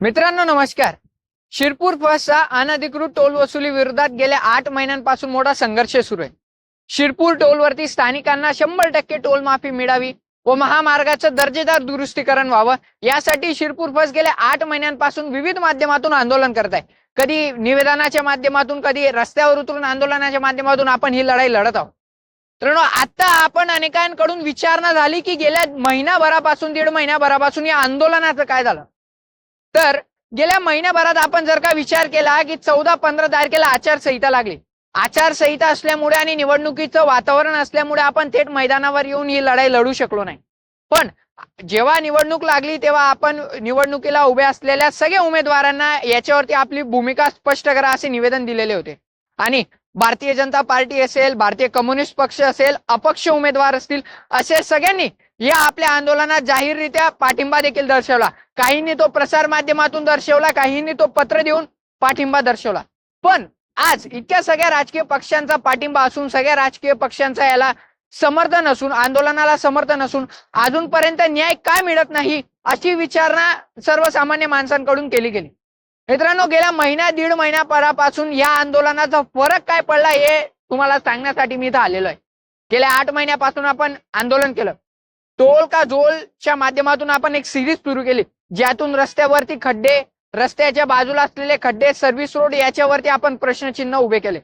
मित्रांनो नमस्कार. शिरपूर फसचा अनधिकृत टोल वसुली विरोधात गेल्या आठ महिन्यांपासून मोठा संघर्ष सुरू आहे. शिरपूर टोलवरती स्थानिकांना शंभर टक्के टोल माफी मिळावी व महामार्गाचं दर्जेदार दुरुस्तीकरण व्हावं यासाठी शिरपूर फस गेल्या आठ महिन्यांपासून विविध माध्यमातून आंदोलन करत आहे. कधी निवेदनाच्या माध्यमातून कधी रस्त्यावर उतरून आंदोलनाच्या माध्यमातून आपण ही लढाई लढत आहोत. तर आता आपण अनेकांकडून विचारणा झाली की गेल्या महिनाभरापासून दीड महिन्याभरापासून या आंदोलनाचं काय झालं? तर गेल्या महिन्याभरात आपण जर का विचार केला की चौदा पंधरा तारखेला आचारसंहिता लागली. आचारसंहिता असल्यामुळे आणि निवडणुकीचं वातावरण असल्यामुळे आपण थेट मैदानावर येऊन ही लढाई लढू शकलो नाही. पण जेव्हा निवडणूक लागली तेव्हा आपण निवडणुकीला उभे असलेल्या सगळ्या उमेदवारांना याच्यावरती आपली भूमिका स्पष्ट करा असे निवेदन दिलेले होते. आणि भारतीय जनता पार्टी असेल भारतीय कम्युनिस्ट पक्ष असेल अपक्ष उमेदवार असतील असे सगळ्यांनी या आपल्या आंदोलनात जाहीररित्या पाठिंबा देखील दर्शवला. काहींनी तो प्रसार माध्यमातून दर्शवला काहींनी तो पत्र देऊन पाठिंबा दर्शवला. पण आज इतक्या सगळ्या राजकीय पक्षांचा पाठिंबा असून सगळ्या राजकीय पक्षांचा याला समर्थन असून आंदोलनाला समर्थन असून अजूनपर्यंत न्याय काय मिळत नाही अशी विचारणा सर्वसामान्य माणसांकडून केली गेली. मित्रांनो गेल्या महिना दीड महिना परापासून या आंदोलनाचा फरक काय पडला हे तुम्हाला सांगण्यासाठी मी इथं आलेलो आहे. गेल्या आठ महिन्यापासून आपण आंदोलन केलं. टोल का जोलच्या माध्यमातून आपण एक सिरीज सुरू केली. ज्यातून रस्त्यावरती खड्डे रस्त्याच्या बाजूला असलेले खड्डे सर्व्हिस रोड याच्यावरती आपण प्रश्नचिन्ह उभे केले.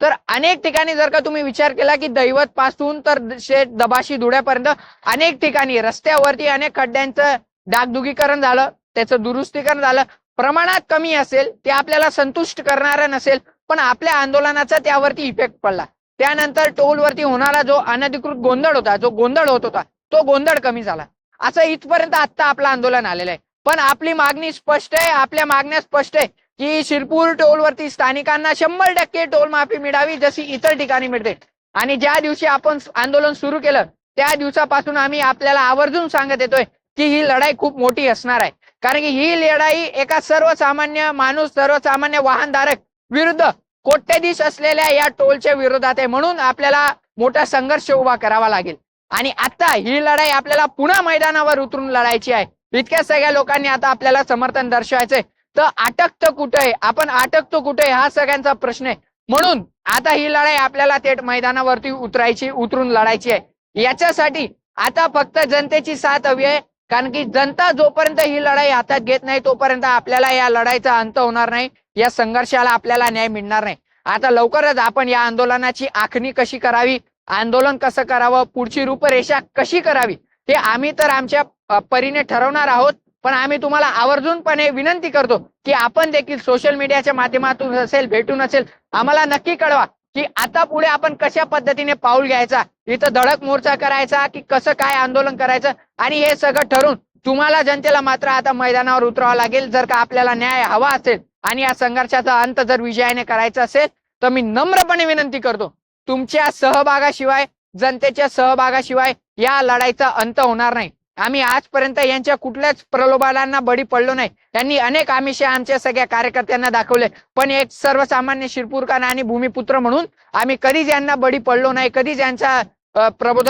तर अनेक ठिकाणी जर का तुम्ही विचार केला की दैवत पासून तर शेत दबाशी धुळ्यापर्यंत अनेक ठिकाणी रस्त्यावरती अनेक खड्ड्यांचं डागदुगीकरण झालं त्याचं दुरुस्तीकरण झालं. प्रमाणात कमी असेल ते आपल्याला संतुष्ट करणारं नसेल पण आपल्या आंदोलनाचा त्यावरती इफेक्ट पडला. त्यानंतर टोलवरती होणारा जो अनधिकृत गोंधळ होता जो गोंधळ होत होता तो गोंधळ कमी झाला. असं इथपर्यंत आता आपलं आंदोलन आलेलं आहे. पण आपली मागणी स्पष्ट आहे आपल्या मागण्या स्पष्ट आहे की शिरपूर टोलवरती स्थानिकांना शंभर टक्के टोल माफी मिळावी जशी इतर ठिकाणी मिळते. आणि ज्या दिवशी आपण आंदोलन सुरू केलं त्या दिवसापासून आम्ही आपल्याला आवर्जून सांगत येतोय की ही लढाई खूप मोठी असणार आहे. कारण की ही लढाई एका सर्वसामान्य माणूस सर्वसामान्य वाहनधारक विरुद्ध कोट्यधीश असलेल्या या टोलच्या विरोधात आहे. म्हणून आपल्याला मोठा संघर्ष उभा करावा लागेल. आणि आता ही लढाई आपल्याला पुन्हा मैदानावर उतरून लढायची आहे. इतक्या सगळ्या लोकांनी आता आपल्याला समर्थन दर्शवायचंय. तर अटकतं कुठे आहे आपण अटकतो कुठे हा सगळ्यांचा प्रश्न आहे. म्हणून आता ही लढाई आपल्याला थेट मैदानावरती उतरायची उतरून लढायची आहे. याच्यासाठी आता फक्त जनतेची साथ हवी आहे. कारण की जनता जोपर्यंत ही लढाई हातात घेत नाही तोपर्यंत आपल्याला या लढाईचा अंत होणार नाही. या संघर्षाला आपल्याला न्याय मिळणार नाही. आता लवकरच आपण या आंदोलनाची आखणी कशी करावी? आंदोलन कसं करावं पुढची रूपरेषा कशी करावी हे आम्ही तर आमच्या परीने ठरवणार आहोत. पण आम्ही तुम्हाला आवर्जूनपणे विनंती करतो की आपण देखील सोशल मीडियाच्या माध्यमातून असेल भेटून असेल आम्हाला नक्की कळवा की आता पुढे आपण कशा पद्धतीने पाऊल घ्यायचा इथं धडक मोर्चा करायचा की कसं काय आंदोलन करायचं आणि हे सगळं ठरून तुम्हाला जनतेला मात्र आता मैदानावर उतरावं लागेल. जर का आपल्याला न्याय हवा असेल आणि या संघर्षाचा अंत जर विजयाने करायचा असेल तर मी नम्रपणे विनंती करतो. तुमच्या सहभागाशिवाय जनतेच्या सहभागाशिवाय या लढाईचा अंत होणार नाही. आम्ही आजपर्यंत यांच्या कुठल्याच प्रलोभनांना बळी पडलो नाही. त्यांनी अनेक आमिषे आमच्या सगळ्या कार्यकर्त्यांना दाखवले. पण एक सर्वसामान्य शिरपूरकर आणि भूमिपुत्र म्हणून आम्ही कधीच यांना बळी पडलो नाही. कधीच यांचा प्रबोधन